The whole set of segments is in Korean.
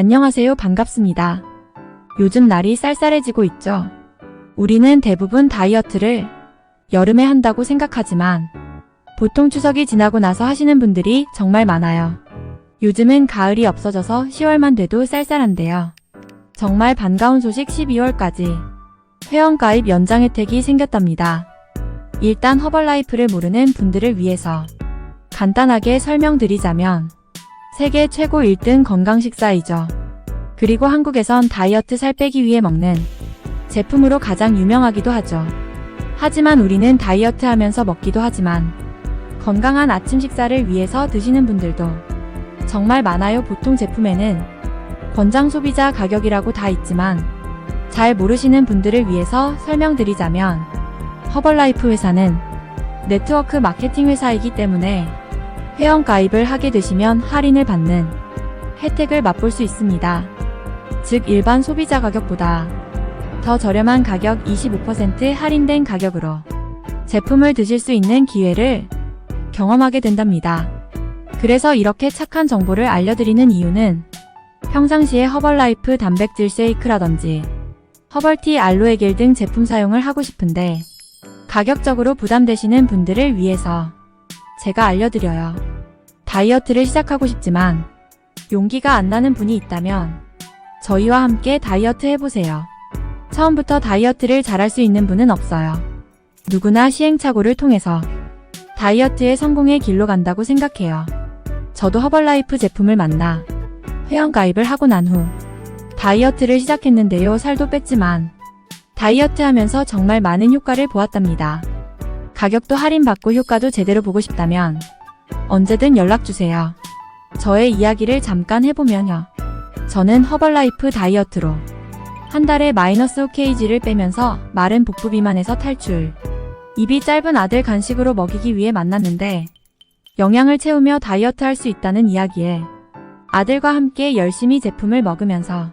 안녕하세요. 반갑습니다. 요즘 날이 쌀쌀해지고 있죠. 우리는 대부분 다이어트를 여름에 한다고 생각하지만 보통 추석이 지나고 나서 하시는 분들이 정말 많아요. 요즘은 가을이 없어져서 10월만 돼도 쌀쌀한데요. 정말 반가운 소식 12월까지 회원가입 연장 혜택이 생겼답니다. 일단 허벌라이프를 모르는 분들을 위해서 간단하게 설명드리자면 세계 최고 1등 건강 식사이죠. 그리고 한국에선 다이어트 살 빼기 위해 먹는 제품으로 가장 유명하기도 하죠. 하지만 우리는 다이어트 하면서 먹기도 하지만 건강한 아침 식사를 위해서 드시는 분들도 정말 많아요. 보통 제품에는 권장 소비자 가격이라고 다 있지만 잘 모르시는 분들을 위해서 설명드리자면 허벌라이프 회사는 네트워크 마케팅 회사이기 때문에 회원 가입을 하게 되시면 할인을 받는 혜택을 맛볼 수 있습니다. 즉 일반 소비자 가격보다 더 저렴한 가격 25% 할인된 가격으로 제품을 드실 수 있는 기회를 경험하게 된답니다. 그래서 이렇게 착한 정보를 알려드리는 이유는 평상시에 허벌라이프 단백질 쉐이크라든지 허벌티 알로에겔 등 제품 사용을 하고 싶은데 가격적으로 부담되시는 분들을 위해서 제가 알려드려요. 다이어트를 시작하고 싶지만 용기가 안 나는 분이 있다면 저희와 함께 다이어트 해보세요. 처음부터 다이어트를 잘할 수 있는 분은 없어요. 누구나 시행착오를 통해서 다이어트의 성공의 길로 간다고 생각해요. 저도 허벌라이프 제품을 만나 회원가입을 하고 난 후 다이어트를 시작했는데요. 살도 뺐지만 다이어트 하면서 정말 많은 효과를 보았답니다. 가격도 할인받고 효과도 제대로 보고 싶다면 언제든 연락주세요. 저의 이야기를 잠깐 해보면요. 저는 허벌라이프 다이어트로 한 달에 마이너스 5kg를 빼면서 마른 복부 비만에서 탈출. 입이 짧은 아들 간식으로 먹이기 위해 만났는데 영양을 채우며 다이어트 할 수 있다는 이야기에 아들과 함께 열심히 제품을 먹으면서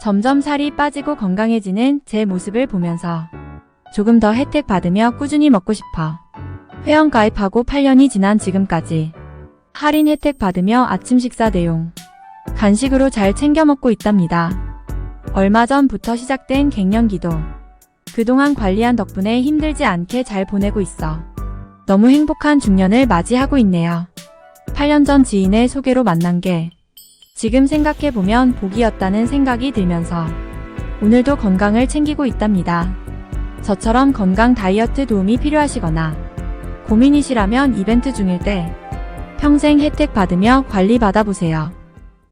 점점 살이 빠지고 건강해지는 제 모습을 보면서 조금 더 혜택 받으며 꾸준히 먹고 싶어. 회원 가입하고 8년이 지난 지금까지 할인 혜택 받으며 아침 식사 내용 간식으로 잘 챙겨 먹고 있답니다. 얼마 전부터 시작된 갱년기도 그동안 관리한 덕분에 힘들지 않게 잘 보내고 있어. 너무 행복한 중년을 맞이하고 있네요. 8년 전 지인의 소개로 만난 게 지금 생각해보면 복이었다는 생각이 들면서 오늘도 건강을 챙기고 있답니다. 저처럼 건강 다이어트 도움이 필요하시거나 고민이시라면 이벤트 중일 때 평생 혜택 받으며 관리 받아보세요.